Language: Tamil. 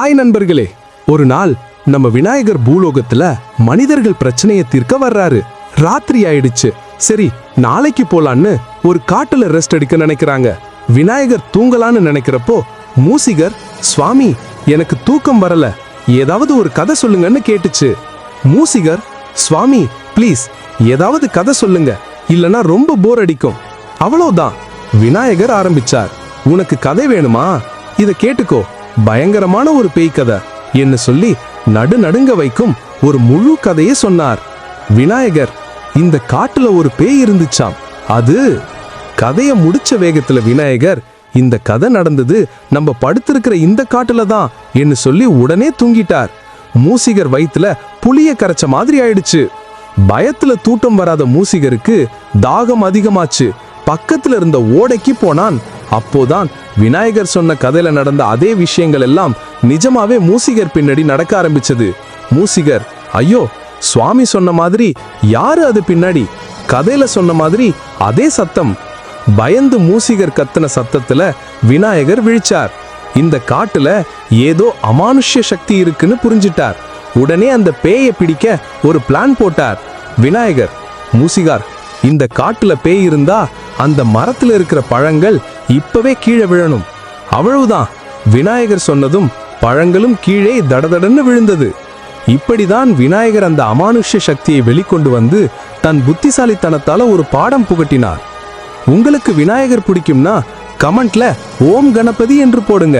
ஹாய் நண்பர்களே. ஒரு நாள் நம்ம விநாயகர் பூலோகத்துல மனிதர்கள் பிரச்சனையை தீர்க்க வர்றாரு. ராத்திரி ஆயிடுச்சு. சரி நாளைக்கு போலான்னு ஒரு காட்டுல ரெஸ்ட் எடுக்க நினைக்கிறாங்க. விநாயகர் தூங்கலான்னு நினைக்கிறப்போ மூசிகர் சுவாமி எனக்கு தூக்கம் வரல. ஏதாவது ஒரு கதை சொல்லுங்கன்னு கேட்டுச்சு. மூசிகர் சுவாமி ப்ளீஸ் ஏதாவது கதை சொல்லுங்க. இல்லனா ரொம்ப போர் அடிக்கும். அவ்வளவுதான். விநாயகர் ஆரம்பிச்சார். உனக்கு கதை வேணுமா? இத கேட்டுக்கோ. பயங்கரமான ஒரு பேய் கதை என்று சொல்லி நடு நடுங்க வைக்கும் ஒரு முழு கதையை சொன்னார். விநாயகர் இந்த காட்டுல ஒரு பேய் இருந்துச்சாம். அது கதைய முடிச்ச வேகத்துல விநாயகர் இந்த கதை நடந்தது நம்ம படுத்திருக்கிற இந்த காட்டுல தான் என்று சொல்லி உடனே தூங்கிட்டார். மூசிகர் வயித்துல புளிய கரைச்ச மாதிரி ஆயிடுச்சு. பயத்துல தூட்டம் வராத மூசிகருக்கு தாகம் அதிகமாச்சு. பக்கத்துல இருந்த ஓடைக்கு போனான் அப்போதான் விநாயகர் சொன்ன கதையில நடந்த அதே விஷயங்கள் எல்லாம் நிஜமாவே மூசிகர் பின்னாடி நடக்க ஆரம்பிச்சது. மூசிகர் ஐயோ சுவாமி சொன்ன மாதிரி யாரு அது பின்னாடி? கதையில சொன்ன மாதிரி அதே சத்தம். பயந்து மூசிகர் கத்துன சத்தத்துல விநாயகர் விழிச்சார். இந்த காட்டுல ஏதோ அமானுஷ்ய சக்தி இருக்குன்னு புரிஞ்சிட்டார். உடனே அந்த பேயை பிடிக்க ஒரு பிளான் போட்டார். விநாயகர் மூசிகார் இந்த காட்டுல பேய் இருந்தா அந்த மரத்தில் இருக்கிற பழங்கள் இப்பவே கீழே விழணும். அவ்வளவுதான். விநாயகர் சொன்னதும் பழங்களும் கீழே தடதடன்னு விழுந்தது. இப்படிதான் விநாயகர் அந்த அமானுஷ்ய சக்தியை வெளிக்கொண்டு வந்து தன் புத்திசாலித்தனத்தால ஒரு பாடம் புகட்டினார். உங்களுக்கு விநாயகர் பிடிக்கும்னா கமெண்ட்ல ஓம் கணபதி என்று போடுங்க.